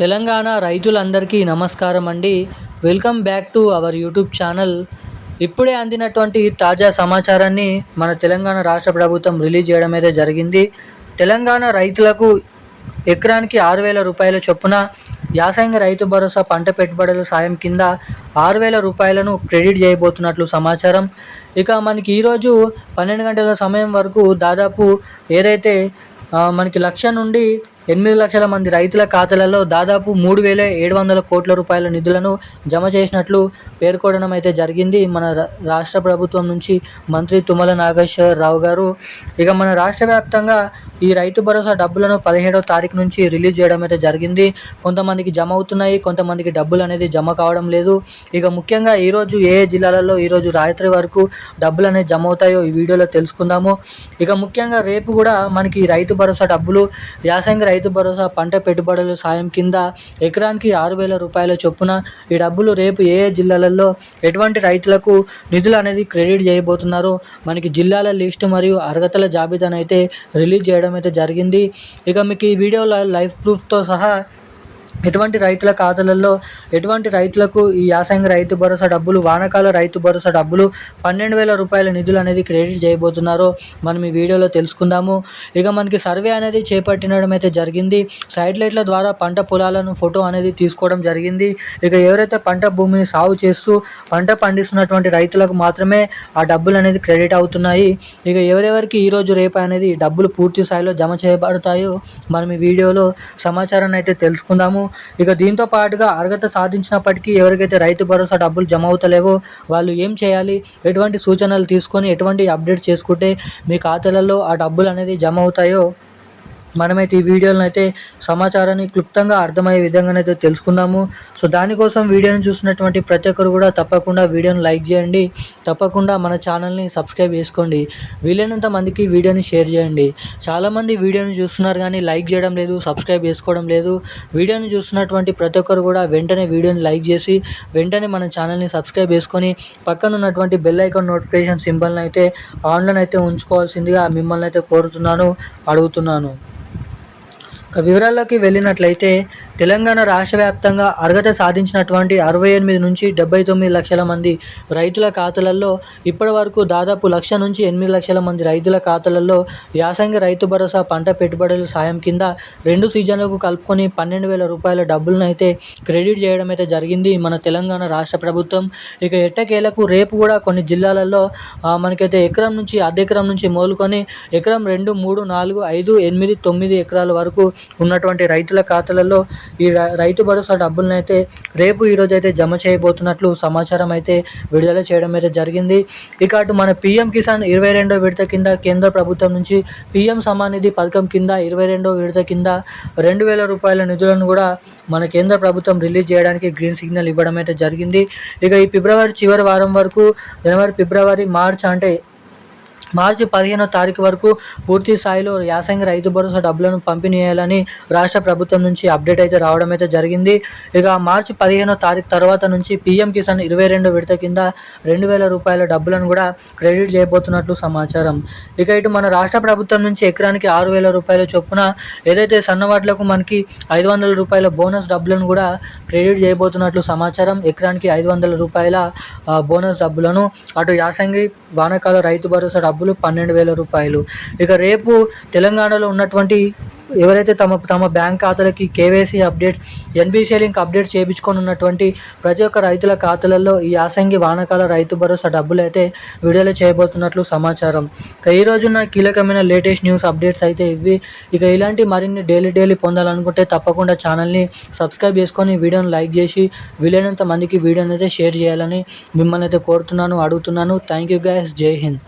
తెలంగాణ రైతులందరికీ నమస్కారం అండి. Welcome back to our YouTube channel. ఇప్పుడే అందినటువంటి తాజా సమాచారాన్ని మన తెలంగాణ రాష్ట్ర ప్రభుత్వం రిలీజ్ చేయడం అయితే జరిగింది. తెలంగాణ రైతులకు ఎకరానికి ఆరు వేల రూపాయల చొప్పున యాసంగి రైతు భరోసా పంట పెట్టుబడుల సాయం కింద ఆరు వేల రూపాయలను క్రెడిట్ చేయబోతున్నట్లు సమాచారం. ఇక మనకి ఈరోజు పన్నెండు గంటల సమయం వరకు దాదాపు ఏదైతే మనకి లక్ష నుండి ఎనిమిది లక్షల మంది రైతుల ఖాతాలలో దాదాపు మూడు వేల ఏడు వందల కోట్ల రూపాయల నిధులను జమ చేసినట్లు పేర్కొనడం అయితే జరిగింది. మన రా- రాష్ట్ర ప్రభుత్వం నుంచి మంత్రి తుమ్మల నాగేశ్వరరావు గారు. ఇక మన రాష్ట్ర వ్యాప్తంగా ఈ రైతు భరోసా డబ్బులను పదిహేడవ తారీఖు నుంచి రిలీజ్ చేయడం అయితే జరిగింది. కొంతమందికి జమ అవుతున్నాయి కొంతమందికి డబ్బులు అనేది జమ కావడం లేదు. ఇక ముఖ్యంగా ఈరోజు ఏ ఏ జిల్లాలలో ఈరోజు రాత్రి వరకు డబ్బులు అనేది జమ అవుతాయో ఈ వీడియోలో తెలుసుకుందాము. ఇక ముఖ్యంగా రేపు కూడా మనకి రైతు భరోసా డబ్బులు యాసంగి రైతు భరోసా పంట పెట్టుబడుల సాయం కింద ఎకరానికి ఆరు వేల రూపాయల చొప్పున ఈ డబ్బులు రేపు ఏ ఏ జిల్లాలలో ఎటువంటి రైతులకు నిధులు అనేది క్రెడిట్ చేయబోతున్నారో. మనకి జిల్లాల లిస్టు మరియు అర్హతల జాబితాను అయితే రిలీజ్ చేయడం అయితే జరిగింది. ఇక మీకు ఈ వీడియోలో లైఫ్ ప్రూఫ్తో సహా ఎటువంటి రైతుల ఖాతాలలో ఎటువంటి రైతులకు ఈ యాసంగి రైతు భరోసా డబ్బులు వానకాల రైతు భరోసా డబ్బులు పన్నెండు వేల రూపాయల నిధులు అనేది క్రెడిట్ చేయబోతున్నారో మనం ఈ వీడియోలో తెలుసుకుందాము. ఇక మనకి సర్వే అనేది చేపట్టినడం అయితే జరిగింది. లైట్ల ద్వారా పంట పొలాలను ఫోటో అనేది తీసుకోవడం జరిగింది. ఇక ఎవరైతే పంట భూమిని సాగు చేస్తూ పంట పండిస్తున్నటువంటి రైతులకు మాత్రమే ఆ డబ్బులు అనేది క్రెడిట్ అవుతున్నాయి. ఇక ఎవరెవరికి ఈరోజు రేపు అనేది డబ్బులు పూర్తి స్థాయిలో జమ చేయబడతాయో మనం ఈ వీడియోలో సమాచారాన్ని అయితే తెలుసుకుందాము. ఇక దీంతో పాటుగా అర్హత సాధించినప్పటికీ ఎవరికైతే రైతు భరోసా డబ్బులు జమ అవుతలేవో వాళ్ళు ఏం చేయాలి? ఎటువంటి సూచనలు తీసుకొని ఎటువంటి అప్డేట్ చేసుకుంటే మీ ఖాతాలలో ఆ డబ్బులు అనేది జమ అవుతాయో మనమైతే ఈ వీడియోలను అయితే సమాచారాన్ని క్లుప్తంగా అర్థమయ్యే విధంగానైతే తెలుసుకుందాము. సో దానికోసం వీడియోని చూసినటువంటి ప్రతి ఒక్కరు కూడా తప్పకుండా వీడియోని లైక్ చేయండి. తప్పకుండా మన ఛానల్ని సబ్స్క్రైబ్ చేసుకోండి. వీలైనంత మందికి వీడియోని షేర్ చేయండి. చాలామంది వీడియోని చూస్తున్నారు కానీ లైక్ చేయడం లేదు సబ్స్క్రైబ్ చేసుకోవడం లేదు. వీడియోని చూస్తున్నటువంటి ప్రతి ఒక్కరు కూడా వెంటనే వీడియోని లైక్ చేసి వెంటనే మన ఛానల్ని సబ్స్క్రైబ్ చేసుకొని పక్కన ఉన్నటువంటి బెల్ ఐకాన్ నోటిఫికేషన్ సింబల్ని అయితే ఆన్లైన్ అయితే ఉంచుకోవాల్సిందిగా మిమ్మల్ని అయితే కోరుతున్నాను అడుగుతున్నాను. ఇక వివరాల్లోకి వెళ్ళినట్లయితే తెలంగాణ రాష్ట్ర వ్యాప్తంగా అర్హత సాధించినటువంటి అరవై ఎనిమిది నుంచి డెబ్బై తొమ్మిది లక్షల మంది రైతుల ఖాతాలలో ఇప్పటి వరకు దాదాపు లక్ష నుంచి ఎనిమిది లక్షల మంది రైతుల ఖాతాలలో యాసంగి రైతు భరోసా పంట పెట్టుబడుల సాయం కింద రెండు సీజన్లకు కలుపుకొని పన్నెండు వేల రూపాయల డబ్బులను అయితే క్రెడిట్ చేయడం అయితే జరిగింది. మన తెలంగాణ రాష్ట్ర ప్రభుత్వం ఇక ఎట్టకేలకు రేపు కూడా కొన్ని జిల్లాలలో మనకైతే ఎకరం నుంచి అర్ధ ఎకరం నుంచి మోలుకొని ఎకరం రెండు మూడు నాలుగు ఐదు ఎనిమిది తొమ్మిది ఎకరాల వరకు ఉన్నటువంటి రైతుల ఖాతాలలో ఈ రైతు భరోసా డబ్బులను అయితే రేపు ఈరోజు అయితే జమ చేయబోతున్నట్లు సమాచారం అయితే విడుదల చేయడం అయితే జరిగింది. ఇక అటు మన పీఎం కిసాన్ ఇరవై రెండో విడత కింద కేంద్ర ప్రభుత్వం నుంచి పీఎం సమాన్ నిధి పథకం కింద ఇరవై రెండో విడత కింద రెండు వేల రూపాయల నిధులను కూడా మన కేంద్ర ప్రభుత్వం రిలీజ్ చేయడానికి గ్రీన్ సిగ్నల్ ఇవ్వడం అయితే జరిగింది. ఇక ఈ ఫిబ్రవరి చివరి వారం వరకు జనవరి ఫిబ్రవరి మార్చ్ అంటే మార్చి పదిహేనో తారీఖు వరకు పూర్తి స్థాయిలో యాసంగి రైతు భరోసా డబ్బులను పంపిణీ చేయాలని రాష్ట్ర ప్రభుత్వం నుంచి అప్డేట్ అయితే రావడం అయితే జరిగింది. ఇక మార్చి పదిహేనో తారీఖు తర్వాత నుంచి పీఎం కిసాన్ ఇరవై రెండు విడత కింద రెండు వేల రూపాయల డబ్బులను కూడా క్రెడిట్ చేయబోతున్నట్లు సమాచారం. ఇక ఇటు మన రాష్ట్ర ప్రభుత్వం నుంచి ఎకరానికి ఆరు వేల రూపాయల చొప్పున ఏదైతే సన్నవాట్లకు మనకి ఐదు వందల రూపాయల బోనస్ డబ్బులను కూడా క్రెడిట్ చేయబోతున్నట్లు సమాచారం. ఎకరానికి ఐదు వందల రూపాయల బోనస్ డబ్బులను అటు యాసంగి వానకాల రైతు భరోసా డబ్బులు పన్నెండు వేల రూపాయలు. ఇక రేపు తెలంగాణలో ఉన్నటువంటి ఎవరైతే తమ తమ bank ఖాతాలకి KYC updates NBC link update చేయించుకొని ఉన్నటువంటి ప్రతి ఒక్క రైతుల ఖాతాలలో ఈ యాసంగి వానకాల రైతు భరోసా డబ్బులు అయితే విడుదల చేయబోతున్నట్లు సమాచారం. ఇక ఈ రోజున కీలకమైన లేటెస్ట్ న్యూస్ అప్డేట్స్ అయితే ఇవి. ఇక ఇలాంటి మరిన్ని డైలీ డైలీ పొందాలనుకుంటే తప్పకుండా ఛానల్ని సబ్స్క్రైబ్ చేసుకొని వీడియోని లైక్ చేసి వీలైనంత మందికి వీడియోని అయితే షేర్ చేయాలని మిమ్మల్ని అయితే కోరుతున్నాను అడుగుతున్నాను. థ్యాంక్ యూ గైస్ జై హింద్.